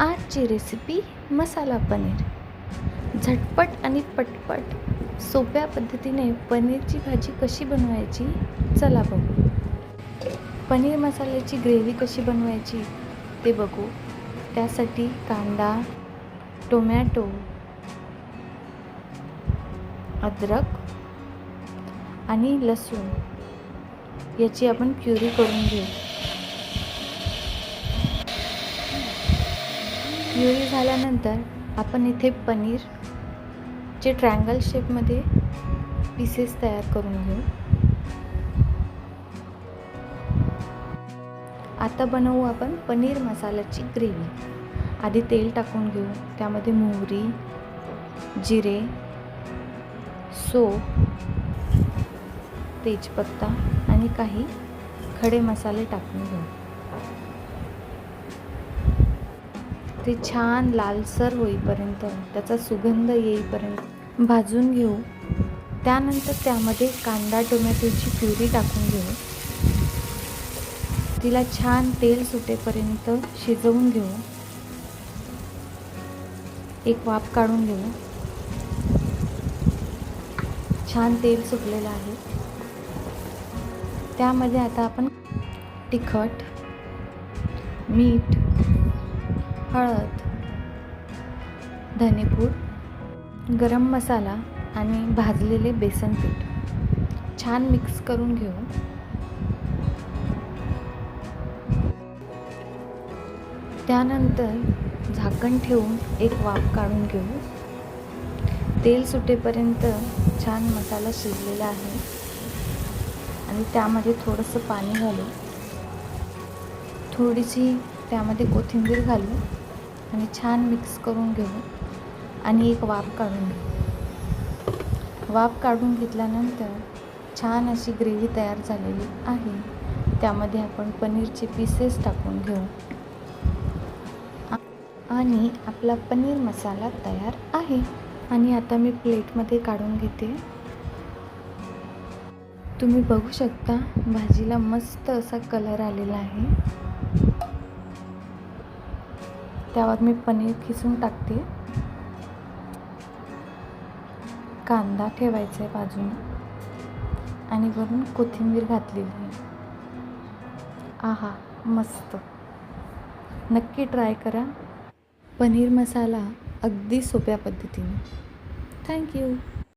आजची रेसिपी मसाला पनीर. झटपट आणि पटपट सोप्या पद्धतीने पनीरची भाजी कशी बनवायची चला बघू. पनीर मसाल्याची ग्रेव्ही कशी बनवायची ते बघू. त्यासाठी कांदा टोमॅटो अद्रक आणि लसूण याची आपण प्युरी करून घेऊ. प्युरी झाल्यानंतर आपण इथे पनीर जे ट्रँगल शेपमध्ये पीसेस तयार करून घेऊ. आता बनवू आपण पनीर मसाल्याची ग्रेव्ही. आधी तेल टाकून घेऊ. त्यामध्ये मोहरी जिरे सोप तेजपत्ता आणि काही खडे मसाले टाकून घेऊ. ते छान लालसर होईपर्यंत त्याचा सुगंध येईपर्यंत भाजून घेऊ. त्यानंतर त्यामध्ये कांदा टोमॅटोची प्युरी टाकून घेऊ. तिला छान तेल सुटेपर्यंत शिजवून घेऊ. एक वाफ काढून घेऊ. छान तेल सुटलेलं आहे. त्यामध्ये आता आपण तिखट मीठ हळद धनेपूड गरम मसाला आणि भाजलेले बेसन पीठ. छान मिक्स करून घेऊ. त्यानंतर झाकण ठेवून एक वाफ काढून घेऊ. तेल सुटेपर्यंत छान मसाला शिजलेला आहे. आणि त्यामध्ये थोडंसं पाणी घालू. थोडीशी त्यामध्ये कोथिंबीर घालू. आणि छान मिक्स करून घेऊ आणि एक वाफ काढून घेऊ. वाफ काढून घेतल्यानंतर छान अशी ग्रेव्ही तयार झालेली आहे. त्यामध्ये आपण पनीरचे पीसेस टाकून घेऊ. आणि आपला पनीर मसाला तयार आहे. आणि आता मी प्लेटमध्ये काढून घेते. तुम्ही बघू शकता भाजीला मस्त असा कलर आलेला आहे. त्यावर मी पनीर खिसून टाकते. कांदा ठेवायचा आहे बाजूने. आणि वरून कोथिंबीर घातलेली आहे. आहा मस्त. नक्की ट्राय करा. पनीर मसाला अगदी सोप्या पद्धतीने. थँक्यू